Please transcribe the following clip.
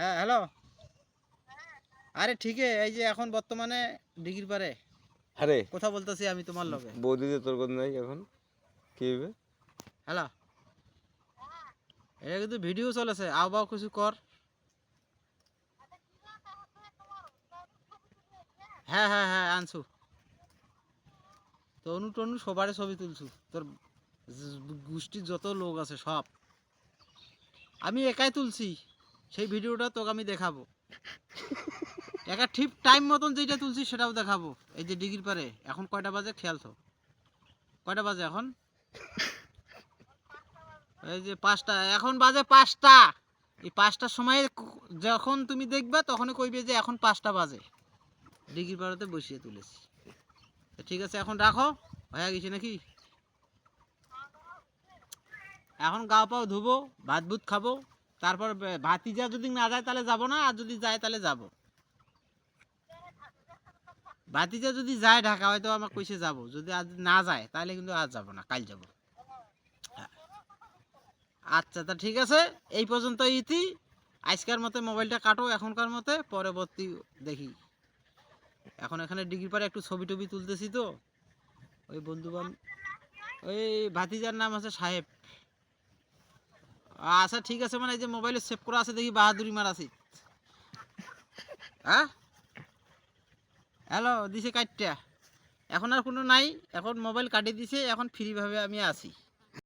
হ্যাঁ হ্যালো আরে ঠিক এই যে এখন বর্তমানে ডিগ্রি পারে আরে। কথা বলতেছি আমি তোমার লগে। বৌদিতে তোর কথা নাই এখন কি হবে হ্যালো এটা কিন্তু ভিডিও চলেছে আও বাও কিছু কর। হ্যাঁ হ্যাঁ হ্যাঁ আনছু। তনু টনু সবারই ছবি তুলছু তোর গোষ্ঠীর যত লোক আছে সব। আমি একাই তুলছি। সেই ভিডিওটা তোকে আমি দেখাবো। একা ঠিক টাইম মতন যেটা তুলছি সেটাও দেখাবো। এই যে ডিগ্রি পারে, এখন কয়টা বাজে খেয়াল তো কয়টা বাজে এখন? এই যে পাঁচটা, এখন বাজে পাঁচটা। এই পাঁচটার সময় যখন তুমি দেখবে, তখনই কইবে যে এখন পাঁচটা বাজে। ডিগ্রি পাড়াতে বসিয়ে তুলেছি। ঠিক আছে, এখন রাখো। হয়ে গেছে নাকি? এখন গা পাও ধুবো ভাত ভুত খাব। তারপর ভাতিজা যদি না যায় তাহলে যাব না, আর যদি যায় তাহলে যাব। ভাতিজা যদি যায় ঢাকা, হয়তো আমার কইসে যাব। যদি আজ না যায়, তাহলে কিন্তু আজ যাব না, কাল যাব। আচ্ছা তা ঠিক আছে, এই পর্যন্ত ইতি। আজকের মতে মোবাইলটা কাটো, এখনকার মতে, পরবর্তী দেখি। এখন এখানে ডিগ্রি পারে একটু ছবি টবি তুলতেছি তো। ওই বন্ধু বান ওই ভাতিজার নাম আছে সাহেব। আচ্ছা ঠিক আছে মানে এই যে মোবাইলে সেভ করা আছে, দেখি বাহাদুরি মার আছে হ্যাঁ? হ্যালো দিছে কাটটা। এখন আর কোনো নাই, এখন মোবাইল কাটিয়ে দিছে, এখন ফ্রিভাবে আমি আছি।